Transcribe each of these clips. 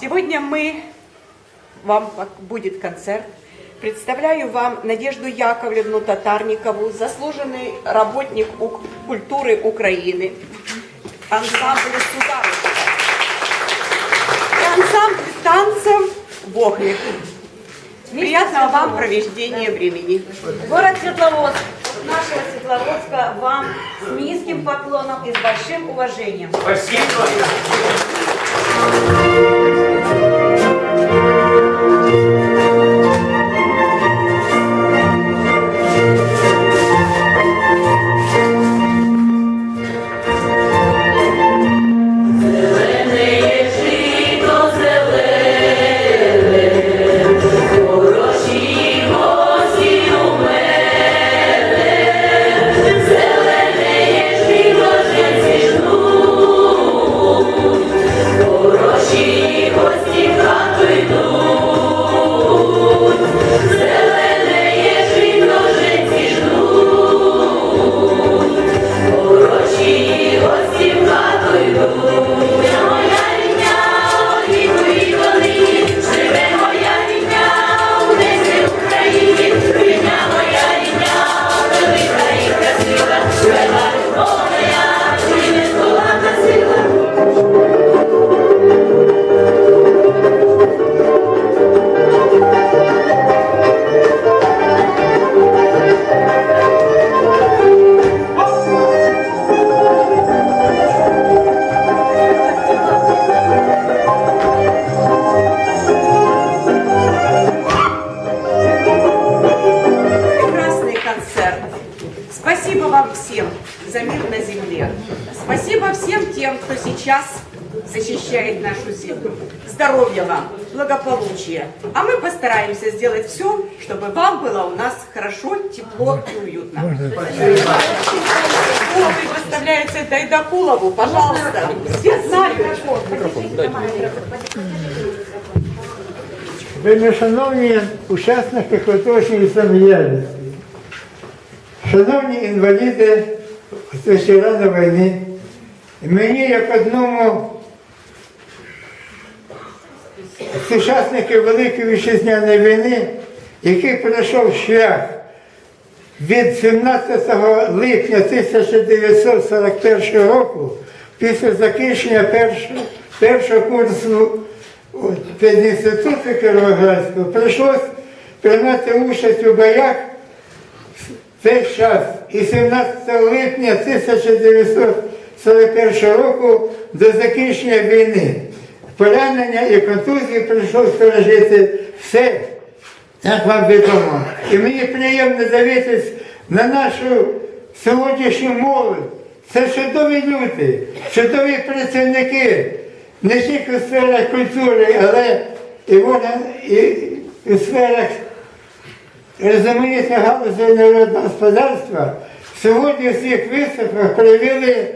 Сегодня мы, вам будет концерт. Представляю вам Надежду Яковлевну Татарникову, заслуженный работник культуры Украины, ансамбль «Сударыня». И ансамбль танцев «Вогник». Приятного вам проведения времени. Город Светловодск, от нашего Светловодска вам с низким поклоном и с большим уважением. Спасибо. Oh. сейчас защищает нашу землю. Здоровья вам, благополучия. А мы постараемся сделать все, чтобы вам было у нас хорошо, тепло и уютно. Слово предоставляется Дайдакулову, пожалуйста. Все знают. Вельми шановні учасники художньої самодіяльності, шановні інваліди ветерани війни, мені як одному з Великої Вітчизняної війни, який пройшов шлях від 17 липня 1941 року після закінчення першого, першого курсу педінституту Кіровоградського прийшлось приймати участь у боях в цей час. І 17 липня 1941 року до закінчення війни. Поранення і контузії прийшлось пережити все як вам відомо. І мені приємно дивитись на нашу сьогоднішню молодь. Це чудові люди, чудові працівники, не тільки в сферах культури, але і, вона, і, в сферах різноманітних галузей народного господарства. Сьогодні в цих виставках проявили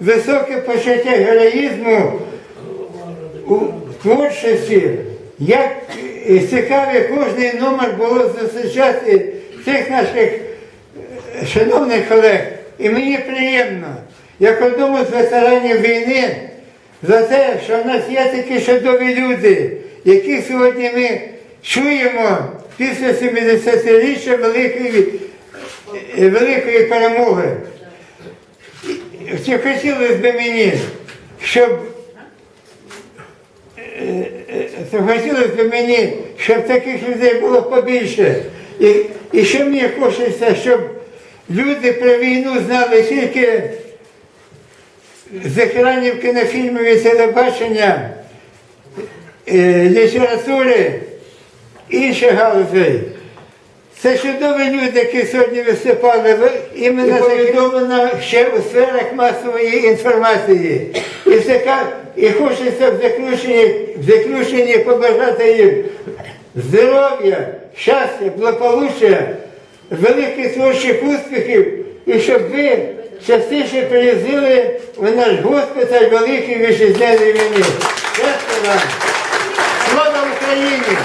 високе почуття героїзму у творчості, як цікавий кожний номер було зустрічати цих наших е, шановних колег. І мені приємно, як одному з ветеранів війни, за те, що в нас є такі чудові люди, яких сьогодні ми чуємо після 70-річчя великої, е, великої перемоги. Чи хотілося б мені, щоб хотілося б мені, щоб таких людей було побільше. І, і що мені хочеться, щоб люди про війну знали тільки з екранів кінофільмів і телебачення, е, літератури, інших галузей. Це чудові люди, які сьогодні виступали, ви- іменно завідомо ще у сферах масової інформації. І, така, і хочеться в заключенні, в заключенні побажати їм здоров'я, щастя, благополуччя, великих творчих успіхів, і щоб ви частіше приїздили в наш госпіталь Великої Вітчизняної війни. Щастя вам! Слава Україні!